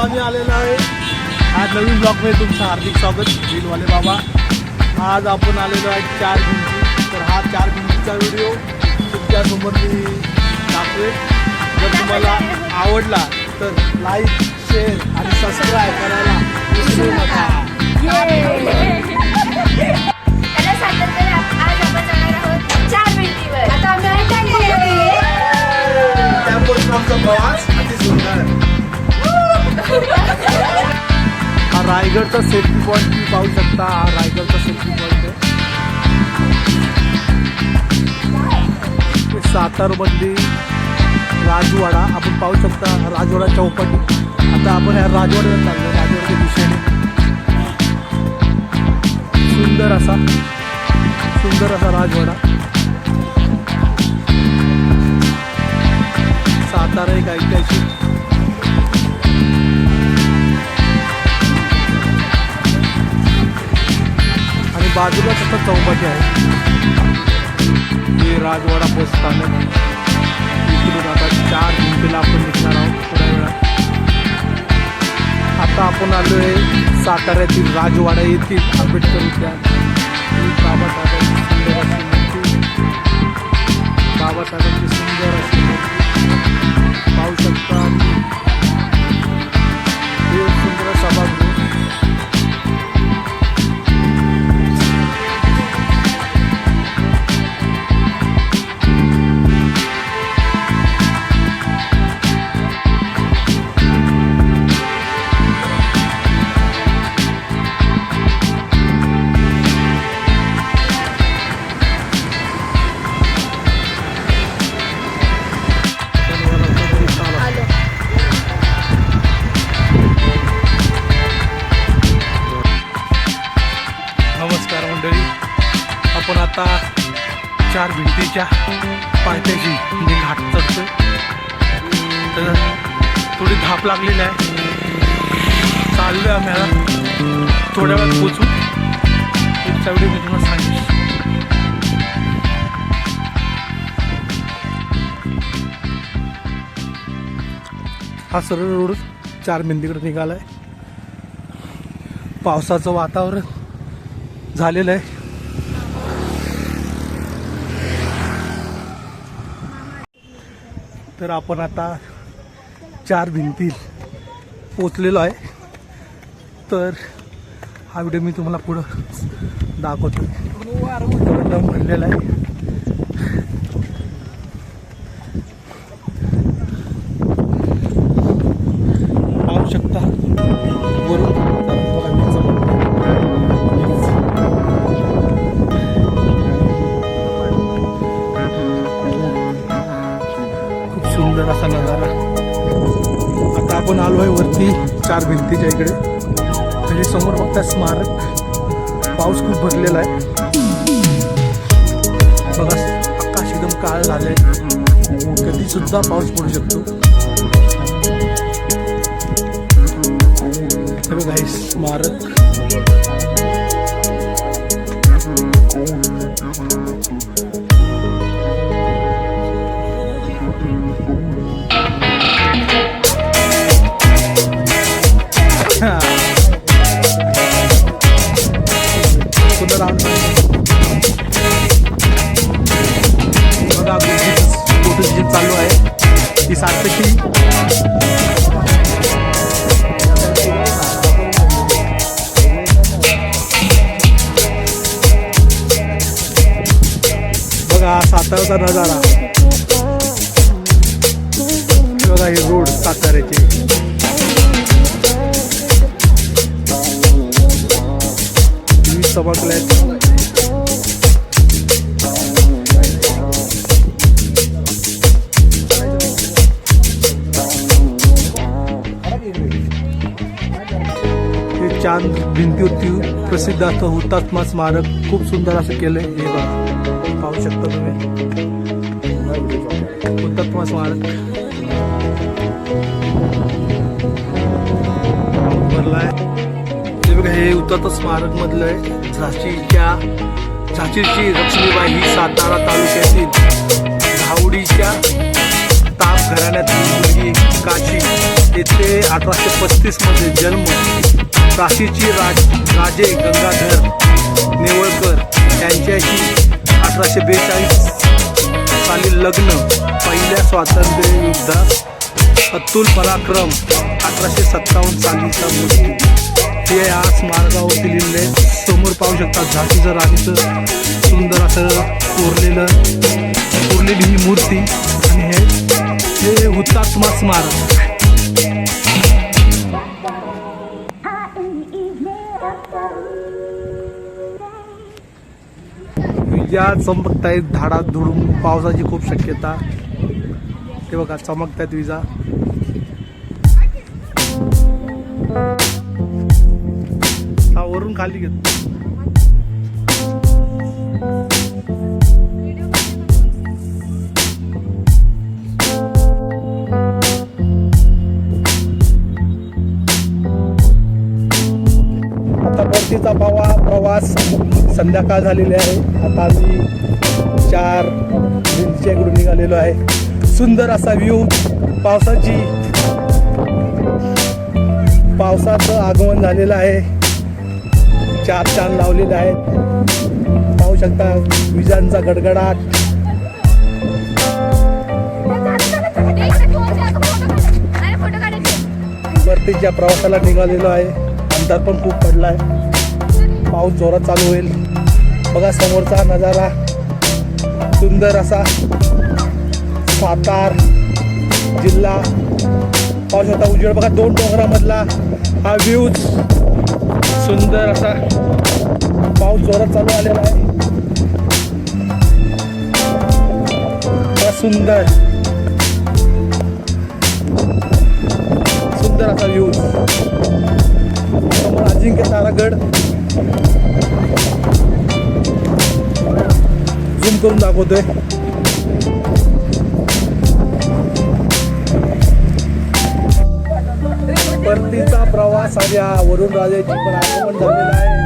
आम्ही आलेलो आहे. आज नवीन ब्लॉगमध्ये तुमचं हार्दिक स्वागत दिलवाले बाबा. आज आपण आलेलो आहे चार भिंती. तर हा चार भिंतीचा व्हिडिओ तुमच्यासमोर मी दाखवेल जर तुम्हाला आवडला तर लाईक शेअर आणि सबस्क्राईब करायला विसरू नका. आज आपण जाणार आहोत चार भिंतीवर. रायगडचा सेफ्टी पॉईंट तुम्ही पाहू शकता. हा रायगडचा सेफ्टी पॉईंट आहे. सातारमधली राजवाडा आपण पाहू शकता राजवाडा चौपाटी आता आपण या राजवाड्यावर चाललो. राजवाड्याच्या दिशेने. सुंदर असा सुंदर असा राजवाडा. सातारा एक ऐतिहासिक बाजूला तसं चौपाटी आहे? हे राजवाडा बस स्थानक इकडून आता चार भिंतीला आपण निघणार आहोत थोड्या वेळा आता आपण आलो आहे साताऱ्यातील राजवाडा येथील आंबेडकर उद्यान. बाबासाहेबांची सुंदर अशी बाबासाहेबांची सुंदर अशी मंडळी आपण आता चार भिंतीच्या पायथ्याशी म्हणजे घाट चढतो तर थोडी धाप लागलेली आहे. चाललोय आम्ही आता थोड्या वेळात पोचू पुढच्या वेळी मी तुम्हाला सांगेन. हा सरळ रोड चार भिंतीकडे आहे पावसाचं वातावरण झालेलं आहे. तर आपण आता चार भिंतीत पोचलेलो आहे. तर हा व्हिडिओ मी तुम्हाला पुढं दाखवतो. भरलेला आहे. चार भिंतीच्या इकडे. म्हणजे समोर बघता स्मारक. पाऊस खूप भरलेला आहे. बघा आकाश एकदम काळ झालंय. कधीसुद्धा पाऊस पडू शकतो. हे बघा हे स्मारक. बघा हा नजारा. बघा हे रोड साताऱ्याचे. वीज चमकल्यात हे चांद भिंतीवरती प्रसिद्ध असं हुतात्मा स्मारक खूप सुंदर असं केलं हे बघा. पाहू शकता तुम्ही. हुतात्मा स्मारक भरलाय हे बघा हे हुतात्मा स्मारक मधलं आहे. झाशीच्या झाशीची लक्ष्मीबाई ही सातारा तालुक्यातील धावडीच्या ताप घराण्यातील मुलगी काशी. येथे अठराशे पस्तीसमध्ये जन्म. काशीची राज राजे गंगाधर नेवळकर यांच्याशी अठराशे बेचाळीस साली लग्न पहिल्या स्वातंत्र्य युद्धात अतुल पराक्रम अठराशे सत्तावन्न सालीचा मृत्यू. हे या स्मारकावरती लिहिले समोर पाहू शकता झाशीचं राणीचं सुंदर असं कोरलेलं कोरलेली ही मूर्ती. आणि हे हे हुतात्मा स्मारक. उद्या चमकतायत झाडात धुडून पावसाची खूप शक्यता. ते बघा चमकतायत विजा. हा वरून खाली घेत. आता परतीचा पावा. जवळपास संध्याकाळ झालेली आहे. आता आम्ही चार भिंतीच्या इकडून निघालेलो आहे. सुंदर असा व्ह्यू पावसाची पावसाचं आगमन झालेलं आहे. चार चांद लावलेले आहेत. पाहू शकता विजांचा गडगडाट परतीच्या प्रवासाला निघालेलो आहे अंतर पण खूप पडला आहे पाऊस जोरात चालू होईल. बघा समोरचा नजारा. सुंदर असा सातार जिल्हा. पाऊस होता उजेड. बघा दोन डोंगरामधला हा व्ह्यूज सुंदर असा पाऊस जोरात चालू आलेला आहे. बघा सुंदर. सुंदर असा व्ह्यूज समोर अजिंक्य तारागड झूम करून दाखवतोय. परतीचा प्रवास आज या वरुण राजाची पण आगमन झालेला आहे.